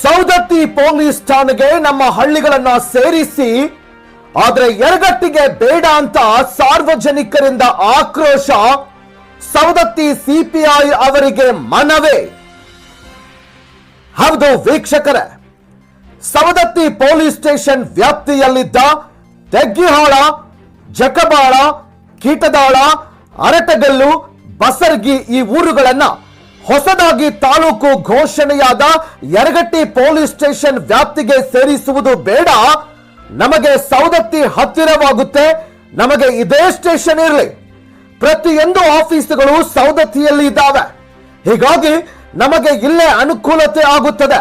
Saundatti police ಠಾಣೆಗೆ ನಮ್ಮ ಹಳ್ಳಿಗಳನ್ನ ಸೇರಿಸಿ, ಆದ್ರೆ ಎರಗಟ್ಟಿಗೆ ಬೇಡ ಅಂತ ಸಾರ್ವಜನಿಕರಿಂದ ಆಕ್ರೋಶ ಸೌದತ್ತಿ ಸಿಪಿಐ ಅವರಿಗೆ ಮನವೇ. ಹೌದು ವೀಕ್ಷಕರೇ, ಸವದತ್ತಿ ಪೊಲೀಸ್ ಸ್ಟೇಷನ್ ವ್ಯಾಪ್ತಿಯಲ್ಲಿದ್ದ ತೆಗ್ಗಿಹಾಳ, ಜಕಬಾಳ, ಕೀಟದಾಳ, ಅರಟಗಲ್ಲು, ಬಸರ್ಗಿ ಈ ಊರುಗಳನ್ನ ಹೊಸದಾಗಿ ತಾಲೂಕು ಘೋಷಣೆಯಾದ ಯರಗಟ್ಟಿ ಪೊಲೀಸ್ ಸ್ಟೇಷನ್ ವ್ಯಾಪ್ತಿಗೆ ಸೇರಿಸುವುದು ಬೇಡ. ನಮಗೆ ಸವದತ್ತಿ ಹತ್ತಿರವಾಗುತ್ತೆ. ನಮಗೆ ಇದೇ ಸ್ಟೇಷನ್ ಇರಲಿ. ಪ್ರತಿಯೊಂದು ಆಫೀಸ್ಗಳು ಸೌದತ್ತಿಯಲ್ಲಿ ಇದ್ದಾವೆ. ಹೀಗಾಗಿ ನಮಗೆ ಇಲ್ಲೇ ಅನುಕೂಲತೆ ಆಗುತ್ತದೆ.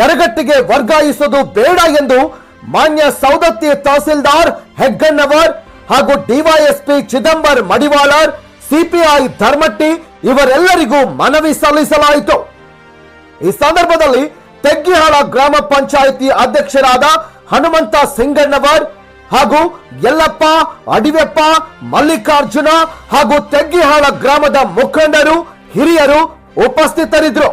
ಯರಗಟ್ಟಿಗೆ ವರ್ಗಾಯಿಸೋದು ಬೇಡ ಎಂದು ಮಾನ್ಯ ಸೌದತ್ತಿ ತಹಸೀಲ್ದಾರ್ ಹೆಗ್ಗಣ್ಣವರ್ ಹಾಗೂ ಡಿವೈಎಸ್ಪಿ ಚಿದಂಬರ್ ಮಡಿವಾಳರ್, ಸಿಪಿಐ ಧರ್ಮಟ್ಟಿ ಇವರೆಲ್ಲರಿಗೂ ಮನವಿ ಸಲ್ಲಿಸಲಾಯಿತು. ಈ ಸಂದರ್ಭದಲ್ಲಿ ತೆಗ್ಗಿಹಾಳ ಗ್ರಾಮ ಪಂಚಾಯಿತಿ ಅಧ್ಯಕ್ಷರಾದ ಹನುಮಂತ ಸಿಂಗಣ್ಣವರ್ ಹಾಗೂ ಯಲ್ಲಪ್ಪ, ಅಡಿವೆಪ್ಪ, ಮಲ್ಲಿಕಾರ್ಜುನ ಹಾಗೂ ತೆಗ್ಗಿಹಾಳ ಗ್ರಾಮದ ಮುಖಂಡರು, ಹಿರಿಯರು ಉಪಸ್ಥಿತರಿದ್ದರು.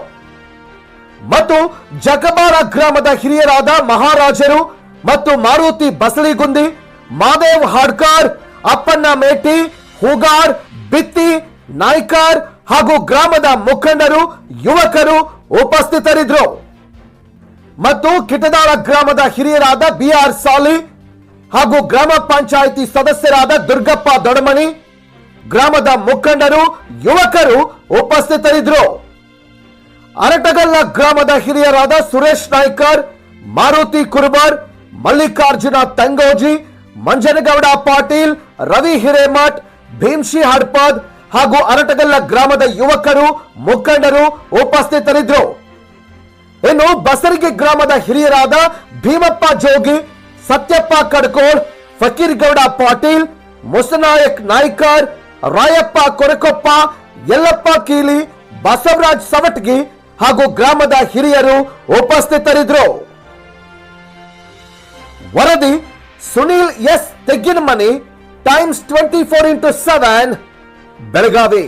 ಮತ್ತು ಜಗಬಾರ ಗ್ರಾಮದ ಹಿರಿಯರಾದ ಮಹಾರಾಜರು ಮತ್ತು ಮಾರುತಿ ಬಸಳಿಗುಂದಿ, ಮಾದೇವ್ ಹಾಡ್ಕಾರ್, ಅಪ್ಪಣ್ಣ ಮೇಟಿ, ಹೂಗಾರ್, ಬಿತ್ತಿ, ನಾಯ್ಕರ್ ಹಾಗೂ ಗ್ರಾಮದ ಮುಖಂಡರು, ಯುವಕರು ಉಪಸ್ಥಿತರಿದ್ದರು. ಮತ್ತು ಕಿಟದಾಳ ಗ್ರಾಮದ ಹಿರಿಯರಾದ ಬಿ ಆರ್ ಸಾಲಿ ಹಾಗೂ ಗ್ರಾಮ ಪಂಚಾಯಿತಿ ಸದಸ್ಯರಾದ ದುರ್ಗಪ್ಪ ದೊಡಮಣಿ, ಗ್ರಾಮದ ಮುಖಂಡರು, ಯುವಕರು ಉಪಸ್ಥಿತರಿದ್ದರು. ಅರಟಗಲ್ಲ ಗ್ರಾಮದ ಹಿರಿಯರಾದ ಸುರೇಶ್ ನಾಯ್ಕರ್, ಮಾರುತಿ ಕುರ್ಬರ್, ಮಲ್ಲಿಕಾರ್ಜುನ ತಂಗೋಜಿ, ಮಂಜನಗೌಡ ಪಾಟೀಲ್, ರವಿ ಹಿರೇಮಠ್ ಭೀಮ್ಶಿ ಹಡ್ಪದ್ ಹಾಗೂ ಅರಟಗಲ್ಲ ಗ್ರಾಮದ ಯುವಕರು, ಮುಖಂಡರು ಉಪಸ್ಥಿತರಿದ್ದರು. ಇನ್ನು ಬಸರಿಗೆ ಗ್ರಾಮದ ಹಿರಿಯರಾದ ಭೀಮಪ್ಪ ಜೋಗಿ, ಸತ್ಯಪ್ಪ ಕಡ್ಕೋಳ್, ಫಕೀರ್ಗೌಡ ಪಾಟೀಲ್, ಮುಸನಾಯಕ್ ನಾಯ್ಕರ್, ರಾಯಪ್ಪ ಕೊರಕೊಪ್ಪ, ಯಲ್ಲಪ್ಪ ಕೀಲಿ, ಬಸವರಾಜ್ ಸವಟ್ಗಿ ಹಾಗೂ ಗ್ರಾಮದ ಹಿರಿಯರು ಉಪಸ್ಥಿತರಿದ್ದರು. ವರದಿ Sunil S Tegginamani, Times twenty four into seven Belagavi.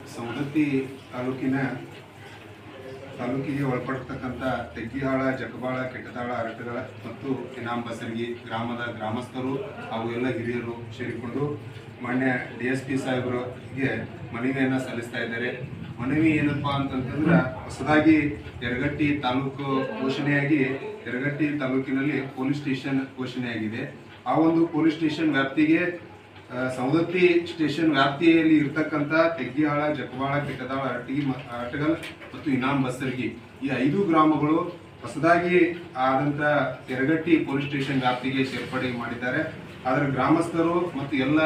Savadatti ತಾಲೂಕಿನ ತಾಲೂಕಿಗೆ ಒಳಪಡ್ತಕ್ಕಂಥ ತೆಗ್ಗಿಹಾಳ ಜಕಬಾಳ ಕೆಟ್ಟದಾಳ ಅರಟಗಳ ಮತ್ತು ಇನಾಮ್ ಗ್ರಾಮದ ಗ್ರಾಮಸ್ಥರು ಹಾಗೂ ಎಲ್ಲ ಹಿರಿಯರು ಸೇರಿಕೊಂಡು ಮಾನ್ಯ ಡಿ ಎಸ್ ಪಿ ಸಾಹೇಬರಿಗೆ ಮನವಿಯನ್ನು ಸಲ್ಲಿಸ್ತಾ ಇದ್ದಾರೆ. ಮನವಿ ಏನಪ್ಪಾ ಅಂತಂತಂದ್ರೆ, ಹೊಸದಾಗಿ ಯರಗಟ್ಟಿ ತಾಲೂಕು ಘೋಷಣೆಯಾಗಿ, ಯರಗಟ್ಟಿ ತಾಲೂಕಿನಲ್ಲಿ ಪೊಲೀಸ್ ಸ್ಟೇಷನ್ ಘೋಷಣೆಯಾಗಿದೆ. ಆ ಒಂದು ಪೊಲೀಸ್ ಸ್ಟೇಷನ್ ವ್ಯಾಪ್ತಿಗೆ ಸವದತ್ತಿ ಸ್ಟೇಷನ್ ವ್ಯಾಪ್ತಿಯಲ್ಲಿ ಇರತಕ್ಕಂತ ತೆಗ್ಗಿಹಾಳ, ಜಕವಾಳ ಕೆಟ್ಟದಾಳ ಅರಟಿ ಅಟಗಲ್ ಮತ್ತು ಇನಾಮ್ ಬಸರ್ಗಿ ಈ ಐದು ಗ್ರಾಮಗಳು ಹೊಸದಾಗಿ ಆದಂತ ತೆರಗಟ್ಟಿ ಪೊಲೀಸ್ ಸ್ಟೇಷನ್ ವ್ಯಾಪ್ತಿಗೆ ಸೇರ್ಪಡೆ ಮಾಡಿದ್ದಾರೆ. ಆದರೆ ಗ್ರಾಮಸ್ಥರು ಮತ್ತು ಎಲ್ಲ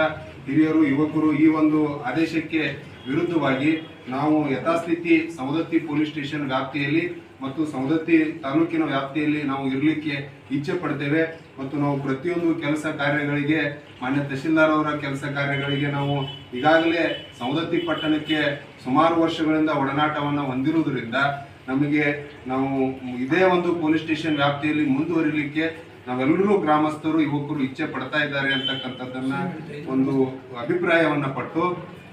ಹಿರಿಯರು, ಯುವಕರು ಈ ಒಂದು ಆದೇಶಕ್ಕೆ ವಿರುದ್ಧವಾಗಿ ನಾವು ಯಥಾಸ್ಥಿತಿ ಸವದತ್ತಿ ಪೊಲೀಸ್ ಸ್ಟೇಷನ್ ವ್ಯಾಪ್ತಿಯಲ್ಲಿ ಮತ್ತು ಸವದತ್ತಿ ತಾಲೂಕಿನ ವ್ಯಾಪ್ತಿಯಲ್ಲಿ ನಾವು ಇರಲಿಕ್ಕೆ ಇಚ್ಛೆ ಪಡ್ತೇವೆ ಮತ್ತು ನಾವು ಪ್ರತಿಯೊಂದು ಕೆಲಸ ಕಾರ್ಯಗಳಿಗೆ, ಮಾನ್ಯ ತಹಶೀಲ್ದಾರ್ ಅವರ ಕೆಲಸ ಕಾರ್ಯಗಳಿಗೆ ನಾವು ಈಗಾಗಲೇ ಸವದತ್ತಿ ಪಟ್ಟಣಕ್ಕೆ ಸುಮಾರು ವರ್ಷಗಳಿಂದ ಒಡನಾಟವನ್ನು ಹೊಂದಿರುವುದರಿಂದ ನಮಗೆ ನಾವು ಇದೇ ಒಂದು ಪೊಲೀಸ್ ಸ್ಟೇಷನ್ ವ್ಯಾಪ್ತಿಯಲ್ಲಿ ಮುಂದುವರಿಲಿಕ್ಕೆ ನಾವೆಲ್ಲರೂ ಗ್ರಾಮಸ್ಥರು, ಯುವಕರು ಇಚ್ಛೆ ಪಡ್ತಾ ಇದ್ದಾರೆ ಅಂತಕ್ಕಂಥದ್ದನ್ನ ಒಂದು ಅಭಿಪ್ರಾಯವನ್ನ ಪಟ್ಟು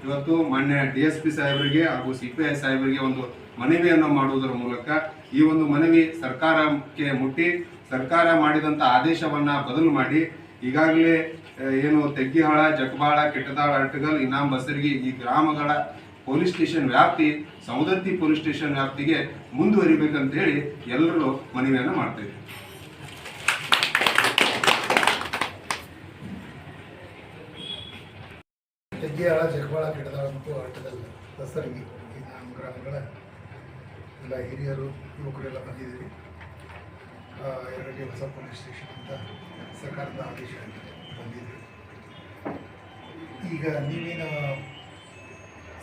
ಇವತ್ತು ಮಾನ್ಯ ಡಿ ಎಸ್ ಪಿ ಸಾಹೇಬರಿಗೆ ಹಾಗೂ ಸಿ ಪಿ ಐ ಸಾಹೇಬರಿಗೆ ಒಂದು ಮನವಿಯನ್ನು ಮಾಡುವುದರ ಮೂಲಕ ಈ ಒಂದು ಮನವಿ ಸರ್ಕಾರಕ್ಕೆ ಮುಟ್ಟಿ ಸರ್ಕಾರ ಮಾಡಿದಂತ ಆದೇಶವನ್ನ ಬದಲು ಮಾಡಿ ಈಗಾಗಲೇ ಏನು ತೆಗ್ಗಿಹಾಳ, ಜಗಬಾಳ, ಕೆಟ್ಟದಾಳ ಅಟ್ಟಗಲ್ ಇನಾಂ ಬಸರಿಗೆ ಈ ಗ್ರಾಮಗಳ ಪೊಲೀಸ್ ಸ್ಟೇಷನ್ ವ್ಯಾಪ್ತಿ ಸೌದತ್ತಿ ಪೊಲೀಸ್ ಸ್ಟೇಷನ್ ವ್ಯಾಪ್ತಿಗೆ ಮುಂದುವರಿಬೇಕಂತ ಹೇಳಿ ಎಲ್ಲರೂ ಮನವಿಯನ್ನು ಮಾಡ್ತಾ ಹೆಗ್ಗೆಯಾಳ ಜಗಬಾಳ ಗಿಡದ ಮತ್ತು ಆಟದಲ್ಲಿ ದಸರಿಗೆ ಈ ನಾಲ್ಕು ಗ್ರಾಮಗಳ ಎಲ್ಲ ಹಿರಿಯರು, ಯುವಕರೆಲ್ಲ ಬಂದಿದ್ದೀವಿ ಎರಡು ಎರಡನೇ ಹೊಸ ಪೊಲೀಸ್ ಸ್ಟೇಷನ್ ಅಂತ ಸರ್ಕಾರದ ಆದೇಶ ಬಂದಿದೆ. ಈಗ ನೀವೇನು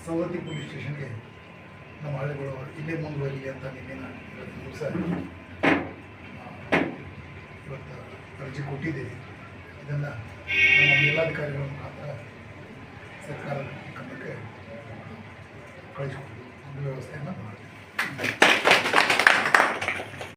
ಸವದತ್ತಿ ಪೊಲೀಸ್ ಸ್ಟೇಷನ್ಗೆ ನಮ್ಮ ಹಳ್ಳಿಗಳು ಇಲ್ಲೇ ಮುಂದುವರಿಲಿ ಅಂತ ನೀವೇನು ಇವತ್ತು ದಿವಸ ಇವತ್ತು ಅರ್ಜಿ ಕೊಟ್ಟಿದ್ದೀವಿ ಇದನ್ನು ನಮ್ಮ ಮೇಲಾಧಿಕಾರಿಗಳ ಮುಖಾಂತರ ಗಮನಕ್ಕೆ ಕಳಿಸ್ಕೊಡಿ ಒಂದು ವ್ಯವಸ್ಥೆಯನ್ನು ಮಾಡಿ